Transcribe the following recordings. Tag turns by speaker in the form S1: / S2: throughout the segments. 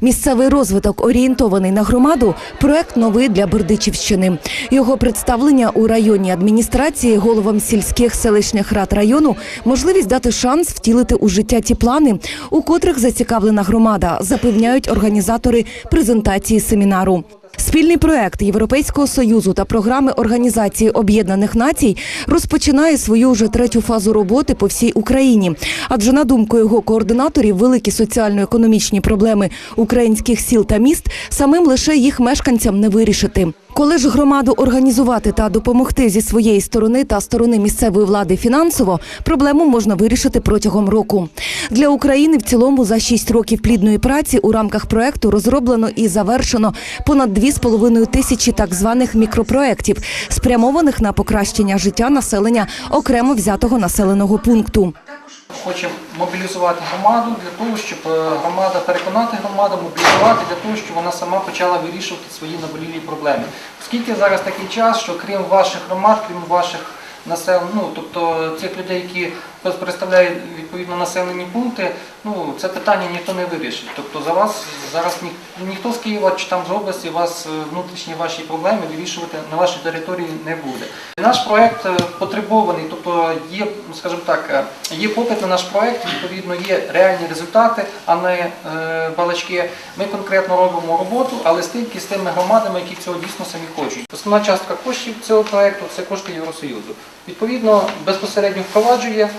S1: Місцевий розвиток орієнтований на громаду. Проект новий для Бердичівщини. Його представлення у районній адміністрації головам сільських селищних рад району можливість дати шанс втілити у життя ті плани, у котрих зацікавлена громада, запевняють організатори презентації семінару. Спільний проект Європейського союзу та програми Організації Об'єднаних Націй розпочинає свою вже третю фазу роботи по всій Україні. Адже на думку його координаторів, великі соціально-економічні проблеми українських сіл та міст самим лише їх мешканцям не вирішити. Коли ж громаду організувати та допомогти зі своєї сторони та сторони місцевої влади фінансово, проблему можна вирішити протягом року. Для України в цілому за 6 років плідної праці у рамках проекту розроблено і завершено понад 2,5 тисячі так званих мікропроєктів, спрямованих на покращення життя населення окремо взятого населеного пункту.
S2: Хочемо мобілізувати громаду для того, щоб е, громада переконати громаду, мобілізувати для того, щоб вона сама почала вирішувати свої наболілі проблеми. Оскільки зараз такий час, що крім ваших громад, крім ваших населення, ну тобто цих людей, які представляють відповідно населені пункти, ну це питання ніхто не вирішить. Тобто за вас зараз ні, ніхто з Києва чи там з області вас е, внутрішні ваші проблеми вирішувати на вашій території не буде. Наш проект е, потребований, тобто є, скажімо так, е, є попит на наш проект, відповідно є реальні результати, а не е, балачки. Ми конкретно робимо роботу, але стільки з тими громадами, які цього дійсно самі хочуть. Основна частка коштів цього проекту це кошти Євросоюзу. Відповідно, безпосередньо впроваджує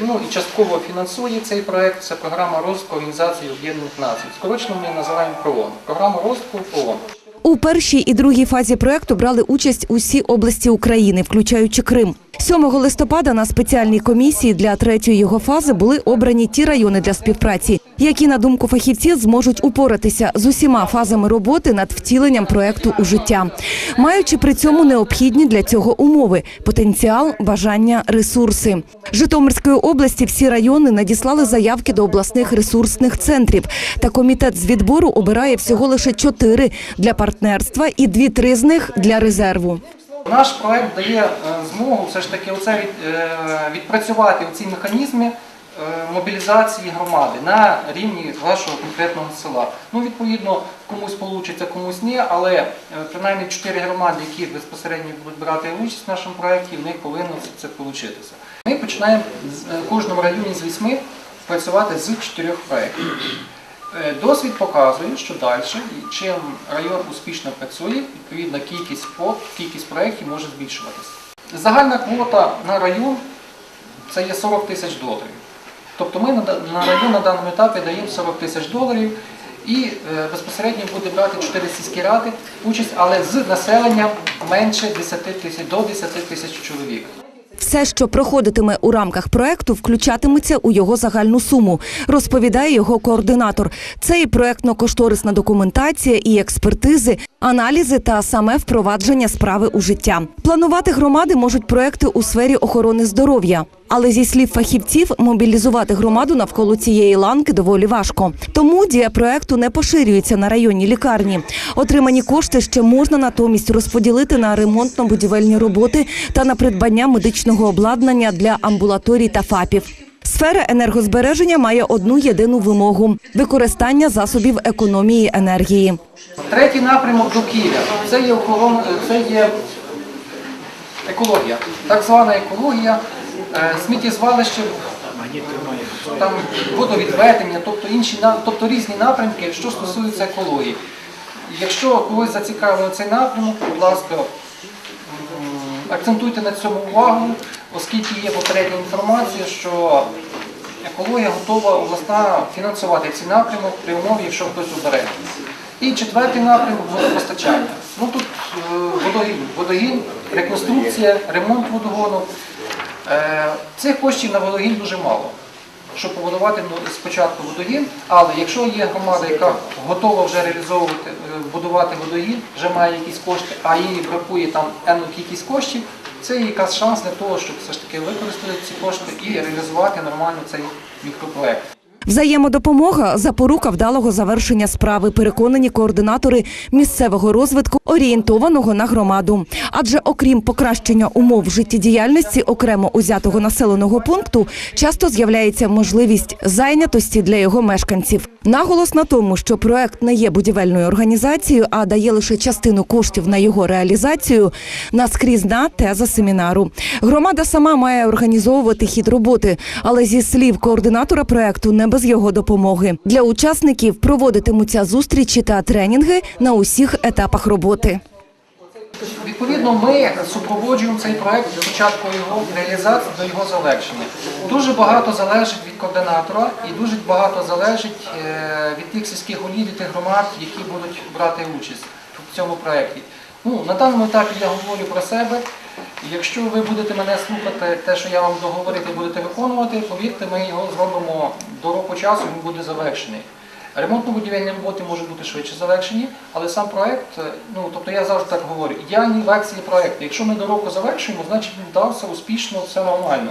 S2: ну і частково фінансує цей проект. Це програма розвитку Організації Об'єднаних Націй. Скорочено ми називаємо ПРООН. Програма розвитку ООН.
S1: У першій і другій фазі проекту брали участь усі області України, включаючи Крим. 7 листопада на спеціальній комісії для третьої його фази були обрані ті райони для співпраці, які, на думку фахівців, зможуть упоратися з усіма фазами роботи над втіленням проекту у життя, маючи при цьому необхідні для цього умови потенціал, бажання, ресурси. Житомирської області всі райони надіслали заявки до обласних ресурсних центрів. Та комітет з відбору обирає всього лише чотири для партнерства і дві-три з них для резерву.
S2: Наш проект дає е, змогу все ж таки оце е, відпрацювати ці механізми мобілізації громади на рівні вашого конкретного села. Ну, відповідно, комусь вийде, комусь ні, але е, принаймні чотири громади, які безпосередньо будуть брати участь в нашому проєкті, в них повинно це вийти. Ми починаємо е, в кожному районі з вісьми працювати з чотирьох проєктів. Е, Досвід показує, що далі, чим район успішно працює, відповідно кількість кількість проєктів може збільшуватися. Загальна квота на район це є 40 тисяч доларів. Тобто ми на, район на даному етапі даємо 40 тисяч доларів і е, безпосередньо буде брати 4 сільські ради участь, але з населенням менше 10 тисяч до 10 тисяч чоловік.
S1: Все, що проходитиме у рамках проекту, включатиметься у його загальну суму, розповідає його координатор. Це і проектно-кошторисна документація, і експертизи, аналізи та саме впровадження справи у життя. Планувати громади можуть проекти у сфері охорони здоров'я. Але зі слів фахівців, мобілізувати громаду навколо цієї ланки доволі важко. Тому дія проекту не поширюється на районні лікарні. Отримані кошти ще можна натомість розподілити на ремонтно-будівельні роботи та на придбання медичного обладнання для амбулаторій та ФАПів. Сфера енергозбереження має одну єдину вимогу використання засобів економії енергії.
S2: Третій напрямок довкілля це є охорона, це є екологія, так звана екологія, сміттєзвалище, там водовідведення, тобто інші тобто різні напрямки, що стосуються екології. Якщо когось зацікавив цей напрямок, будь ласка, акцентуйте на цьому увагу, оскільки є попередня інформація, що екологія готова обласна фінансувати цей напрямок при умові, якщо хтось обере. І четвертий напрямок водопостачання. Ну тут е, водогін, водогін, реконструкція, ремонт водогону. Е, Цих коштів на водогін дуже мало, щоб побудувати ну, спочатку водогін, але якщо є громада, яка готова вже реалізовувати, е, будувати водогін, вже має якісь кошти, а їй бракує там енну кількість коштів, це якраз шанс для того, щоб все ж таки використати ці кошти і реалізувати нормально цей мікропроект.
S1: Взаємодопомога запорука вдалого завершення справи. Переконані координатори місцевого розвитку, орієнтованого на громаду. Адже окрім покращення умов життєдіяльності окремо узятого населеного пункту, часто з'являється можливість зайнятості для його мешканців. Наголос на тому, що проект не є будівельною організацією, а дає лише частину коштів на його реалізацію. Наскрізна теза семінару. Громада сама має організовувати хід роботи, але зі слів координатора проекту не без його допомоги. Для учасників проводитимуться зустрічі та тренінги на усіх етапах роботи.
S2: Відповідно, ми супроводжуємо цей проект від початку його реалізації до його завершення. Дуже багато залежить від координатора і дуже багато залежить е, від тих сільських голів і тих громад, які будуть брати участь в цьому проєкті. Ну, на даному етапі я говорю про себе. Якщо ви будете мене слухати, те, що я вам договорити, будете виконувати, повірте, ми його зробимо до року часу, він буде завершений. Ремонтно-будівельні роботи можуть бути швидше завершені, але сам проект, е, ну тобто я завжди так говорю, ідеальні версії проєкту. Якщо ми до року завершуємо, значить він вдався успішно, все нормально.